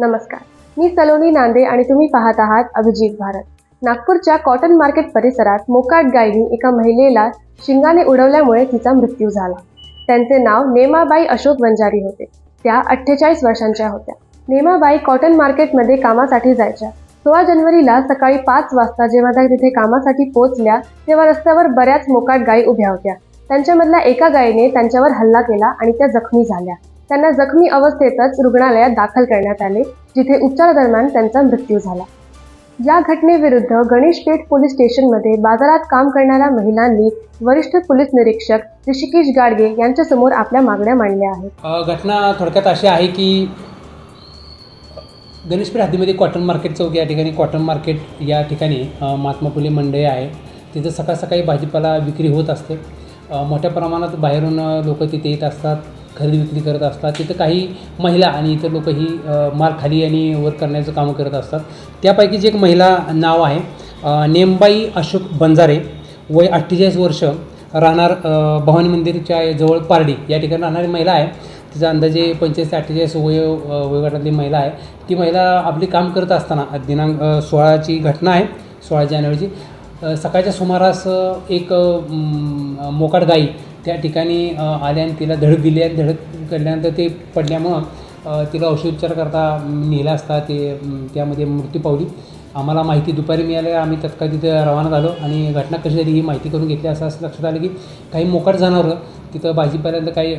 नमस्कार. मी सलोनी नांदे आणि तुम्ही पाहत आहात अभिजित भारत. नागपूरच्या कॉटन मार्केट परिसरात मोकाट गायीने एका महिलेला शिंगाने उडवल्यामुळे तिचा मृत्यू झाला. त्यांचे नाव नेमाबाई अशोक वंजारी होते. त्या अठ्ठेचाळीस वर्षांच्या होत्या. नेमाबाई कॉटन मार्केटमध्ये कामासाठी जायच्या. सोळा जानेवारीला सकाळी पाच वाजता जेव्हा त्या तिथे कामासाठी पोहोचल्या तेव्हा रस्त्यावर बऱ्याच मोकाट गायी उभ्या होत्या. त्यांच्यामधल्या एका गायीने त्यांच्यावर हल्ला केला आणि त्या जखमी झाल्या. त्यांना जखमी अवस्थेतच रुग्णालयात दाखल करण्यात आले जिथे उपचारादरम्यान त्यांचा मृत्यू झाला. या घटनेविरुद्ध गणेशपेठ पोलीस स्टेशनमध्ये बाजारात काम करणाऱ्या महिलांनी वरिष्ठ पोलीस निरीक्षक ऋषिकेश गाडगे यांच्यासमोर आपल्या मागण्या मांडल्या आहेत. घटना थोडक्यात अशी आहे की गणेशपेठ हद्दीमध्ये कॉटन मार्केट चौक या ठिकाणी कॉटन मार्केट या ठिकाणी महात्मा फुले मंडई आहे. तिथं सकाळ सकाळी भाजीपाला विक्री होत असते. मोठ्या प्रमाणात बाहेरून लोक तिथे येत असतात. खरेदी विक्री करत असतात. तिथं काही महिला आणि इतर लोक ही माल खाली आणि वर करण्याचं कामं करत असतात. त्यापैकीच एक महिला नाव आहे नेमबाई अशोक बंजारे. वय अठ्ठेचाळीस वर्ष. राहणार भवानी मंदिरच्या जवळ पारडी या ठिकाणी राहणारी महिला आहे. तिचा अंदाजे पंचेचाळीस अठ्ठेचाळीस वय वयोगटातली महिला आहे. ती महिला आपली काम करत असताना दिनांक सोळाची घटना आहे सोळा जानेवारीची. सकाळच्या सुमारास एक मोकाट गाई त्या ठिकाणी अ, आल्या आणि तिला धडक दिली आणि धडक केल्यानंतर ते पडल्यामुळं तिला औषधोपचार करता नेला असता ते त्यामध्ये मृत्यू पावली. आम्हाला माहिती दुपारी मिळाली आम्ही तत्काळ तिथे रवाना झालो आणि घटना कशी झाली ही माहिती करून घेतली असं असं लक्षात आलं की काही मोकाट जनावरं तिथं भाजीपाल्याला काही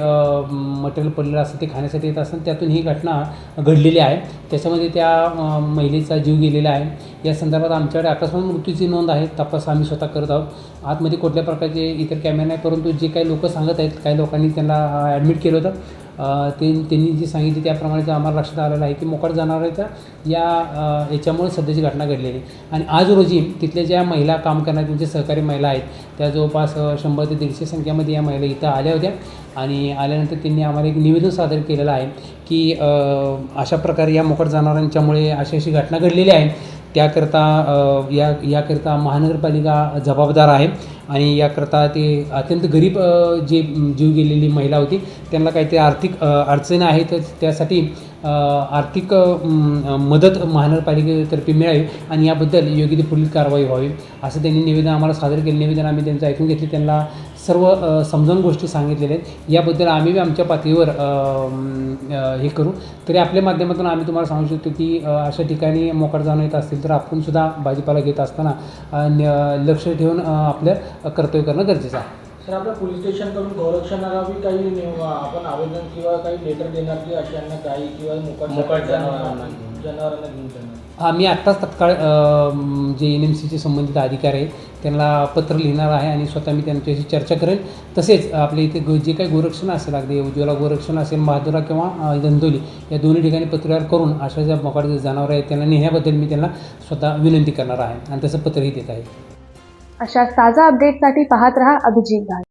मटेरियल पडलेलं असतं ते खाण्यासाठी येत असतं. त्यातून ही घटना घडलेली आहे. त्याच्यामध्ये त्या महिलेचा जीव गेलेला आहे. या संदर्भात आमच्याकडे अकस्मात मृत्यूची नोंद आहे तपास आम्ही स्वतः करत आहोत. आतमध्ये कुठल्या प्रकारचे इतर कॅमेरे नाही परंतु जे काही लोक सांगत आहेत काही लोकांनी त्यांना ॲडमिट केलं होतं. ते त्यांनी जी सांगितली त्याप्रमाणे ते आम्हाला लक्षात आलेलं आहे की मोकाट जनावरांच्या या याच्यामुळे सध्याची घटना घडलेली आहे. आणि आज रोजी तिथल्या ज्या महिला काम करणाऱ्या त्यांचे सहकारी महिला आहेत त्या जवळपास शंभर ते दीडशे संख्येमध्ये या महिला इथं आल्या होत्या. आणि आल्यानंतर त्यांनी आम्हाला एक निवेदन सादर केलेलं आहे की अशा प्रकारे या मोकाट जनावरांच्यामुळे अशी अशी घटना घडलेली आहे. त्याकरता या याकरता महानगरपालिका जबाबदार आहे आणि याकरता ते अत्यंत गरीब जे जीव गेलेली महिला होती त्यांना काहीतरी आर्थिक अडचण आहे आहेत तर त्यासाठी आर्थिक मदत महानगरपालिकेतर्फे मिळावी आणि याबद्दल योग्य ती पुढील कारवाई व्हावी असं त्यांनी निवेदन आम्हाला सादर केलं. निवेदन आम्ही त्यांचं ऐकून घेतले. त्यांना सर्व समजावून गोष्टी सांगितलेल्या आहेत. याबद्दल आम्ही बी आमच्या पातळीवर हे करू. तरी आपल्या माध्यमातून आम्ही तुम्हाला सांगू शकतो की अशा ठिकाणी मोकाट जाणं येत असतील तर आपणसुद्धा भाजीपाला घेत असताना न- लक्ष ठेवून आपलं कर्तव्य करणं गरजेचं आहे. सर आपल्या पोलीस स्टेशनकडून गौरक्षणाला बी काही निव- आपण आवेदन किंवा काही लेटर देणार की अशांना गायी किंवा मुकाट मुकाट जनावरांना घेऊन. जनावरांना घेऊन जाणार. आम्ही आत्ताच तत्काळ अ, म, जे एन एम सीचे संबंधित अधिकारी आहेत त्यांना पत्र लिहिणार आहे आणि स्वतः मी त्यांच्याशी चर्चा करेन तसेच आपल्या इथे गो जे काही गोरक्षण असेल अगदी उज्ज्वला गोरक्षण असेल बहादुरा किंवा अ, धंदोली या दोन्ही ठिकाणी पत्रव्यवहार करून अशा ज्या मोकाट जनावरं आहेत त्यांना नेण्याबद्दल मी त्यांना स्वतः विनंती करणार आहे. आणि तसं पत्रही देत आहे. अशा ताजा अपडेटसाठी पाहत रहा अभिजित भाई